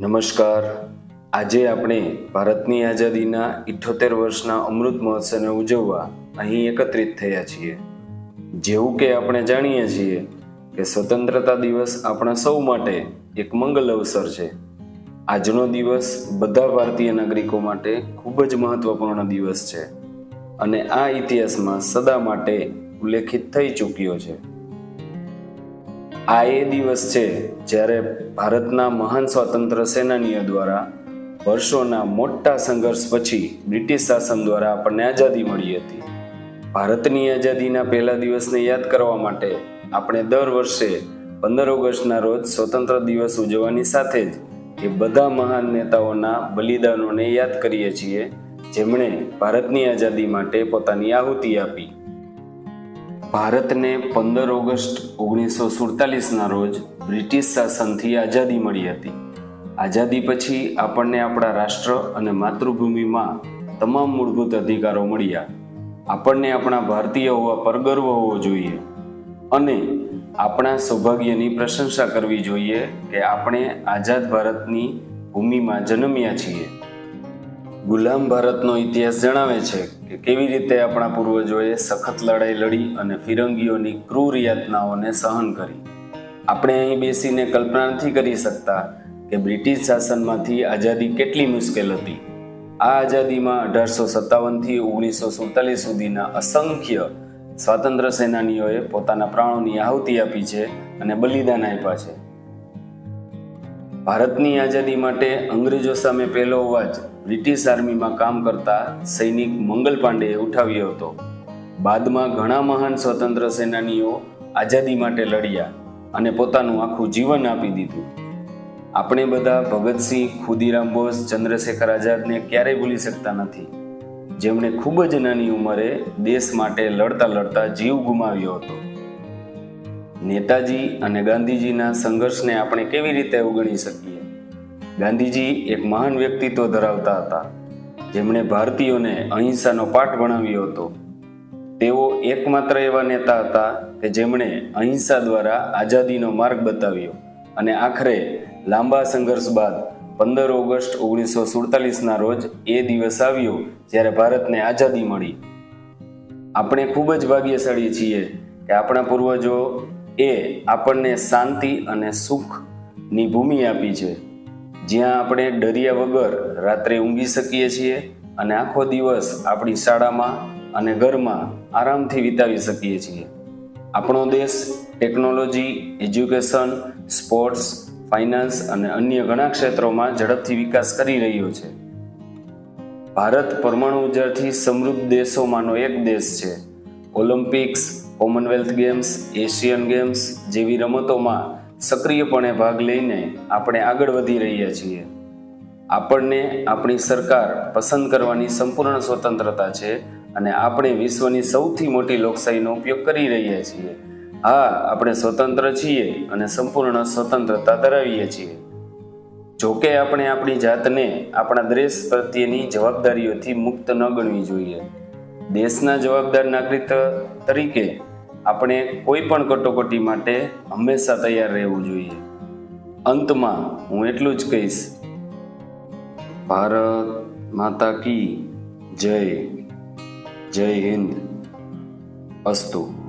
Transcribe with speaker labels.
Speaker 1: નમસ્કાર. આજે આપણે ભારતની આઝાદીના ઇઠોતેર વર્ષના અમૃત મહોત્સવને ઉજવવા અહીં એકત્રિત થયા છીએ. જેવું કે આપણે જાણીએ છીએ કે સ્વતંત્રતા દિવસ આપણા સૌ માટે એક મંગલ અવસર છે. આજનો દિવસ બધા ભારતીય નાગરિકો માટે ખૂબ જ મહત્વપૂર્ણ દિવસ છે અને આ ઇતિહાસમાં સદા માટે ઉલ્લેખિત થઈ ચૂક્યો છે. આ એ દિવસ છે જ્યારે ભારતના મહાન સ્વાતંત્ર્ય સેનાનીઓ દ્વારા વર્ષોના મોટા સંઘર્ષ પછી બ્રિટિશ શાસન દ્વારા આપણને આઝાદી મળી હતી. ભારતની આઝાદીના પહેલા દિવસને યાદ કરવા માટે આપણે દર વર્ષે પંદર ઓગસ્ટના રોજ સ્વતંત્ર દિવસ ઉજવવાની સાથે જ એ બધા મહાન નેતાઓના બલિદાનોને યાદ કરીએ છીએ, જેમણે ભારતની આઝાદી માટે પોતાની આહુતિ આપી. ભારતને પંદર ઓગસ્ટ ઓગણીસો સુડતાલીસના રોજ બ્રિટિશ શાસનથી આઝાદી મળી હતી. આઝાદી પછી આપણને આપણા રાષ્ટ્ર અને માતૃભૂમિમાં તમામ મૂળભૂત અધિકારો મળ્યા. આપણને આપણા ભારતીય હોવા પર ગર્વ હોવો જોઈએ અને આપણા સૌભાગ્યની પ્રશંસા કરવી જોઈએ કે આપણે આઝાદ ભારતની ભૂમિમાં જન્મ્યા છીએ. ગુલામ ભારતનો ઇતિહાસ જણાવે છે કે કેવી રીતે આપણા પૂર્વજોએ સખત લડાઈ લડી અને ફિરંગીઓની ક્રૂર યાતનાઓને સહન કરી. આપણે અહીં બેસીને કલ્પના નથી કરી શકતા કે બ્રિટિશ શાસનમાંથી આઝાદી કેટલી મુશ્કેલ હતી. આ આઝાદીમાં અઢારસો સત્તાવનથી ઓગણીસો સુડતાલીસ સુધીના અસંખ્ય સ્વાતંત્ર્ય સેનાનીઓએ પોતાના પ્રાણોની આહુતિ આપી છે અને બલિદાન આપ્યા છે. ભારતની આઝાદી માટે અંગ્રેજો સામે પહેલો અવાજ બ્રિટિશ આર્મીમાં કામ કરતા સૈનિક મંગલ પાંડેએ ઉઠાવ્યો હતો. બાદમાં ઘણા મહાન સ્વતંત્ર સેનાનીઓ આઝાદી માટે લડ્યા અને પોતાનું આખું જીવન આપી દીધું. આપણે બધા ભગતસિંહ, ખુદીરામ બોઝ, ચંદ્રશેખર આઝાદને ક્યારેય ભૂલી શકતા નથી. જેમણે ખૂબ જ નાની ઉંમરે દેશ માટે લડતા લડતા જીવ ગુમાવ્યો હતો. નેતાજી અને ગાંધીજીના સંઘર્ષને આપણે કેવી રીતે અવગણી શકીએ? ગાંધીજી એક મહાન વ્યક્તિત્વ ધરાવતા હતા. જેમણે ભારતીયોને અહિંસાનો પાઠ ભણાવ્યો હતો. તેઓ એકમાત્ર એવા નેતા હતા કે જેમણે અહિંસા દ્વારા આઝાદીનો માર્ગ બતાવ્યો અને આખરે લાંબા સંઘર્ષ બાદ પંદર ઓગસ્ટ ઓગણીસો સુડતાલીસના રોજ એ દિવસ આવ્યો જ્યારે ભારતને આઝાદી મળી. આપણે ખૂબ જ ભાગ્યશાળી છીએ કે આપણા પૂર્વજો એ આપણને શાંતિ અને સુખની ભૂમિ આપી છે. જ્યાં આપણે ડર્યા વગર રાત્રે ઊંઘી શકીએ છીએ અને આખો દિવસ આપણી શાળામાં અને ઘરમાં આરામથી વિતાવી શકીએ છીએ. આપણો દેશ ટેકનોલોજી, એજ્યુકેશન, સ્પોર્ટ્સ, ફાઇનાન્સ અને અન્ય ઘણા ક્ષેત્રોમાં ઝડપથી વિકાસ કરી રહ્યો છે. ભારત પરમાણુ ઉર્જાથી સમૃદ્ધ દેશોમાંનો એક દેશ છે. Olympics, Commonwealth Games, Asian Games જેવી રમતોમાં સક્રિયપણે ભાગ લઈને આપણે આગળ વધી રહ્યા છીએ. આપણને આપણી સરકાર પસંદ કરવાની સંપૂર્ણ સ્વતંત્રતા છે અને આપણે વિશ્વની સૌથી મોટી લોકશાહીનો ઉપયોગ કરી રહ્યા છીએ. હા, આપણે સ્વતંત્ર છીએ અને સંપૂર્ણ સ્વતંત્રતા ધરાવીએ છીએ. જોકે આપણે આપણી જાતને આપણા દેશ પ્રત્યેની જવાબદારીઓથી મુક્ત ન ગણવી જોઈએ. દેશના જવાબદાર નાગરિક તરીકે આપણે કોઈ પણ કટોકટી માટે હંમેશા તૈયાર રહેવું જોઈએ. અંતમાં હું એટલું જ કહીશ. ભારત માતા કી જય. જય હિન્દ. અસ્તુ.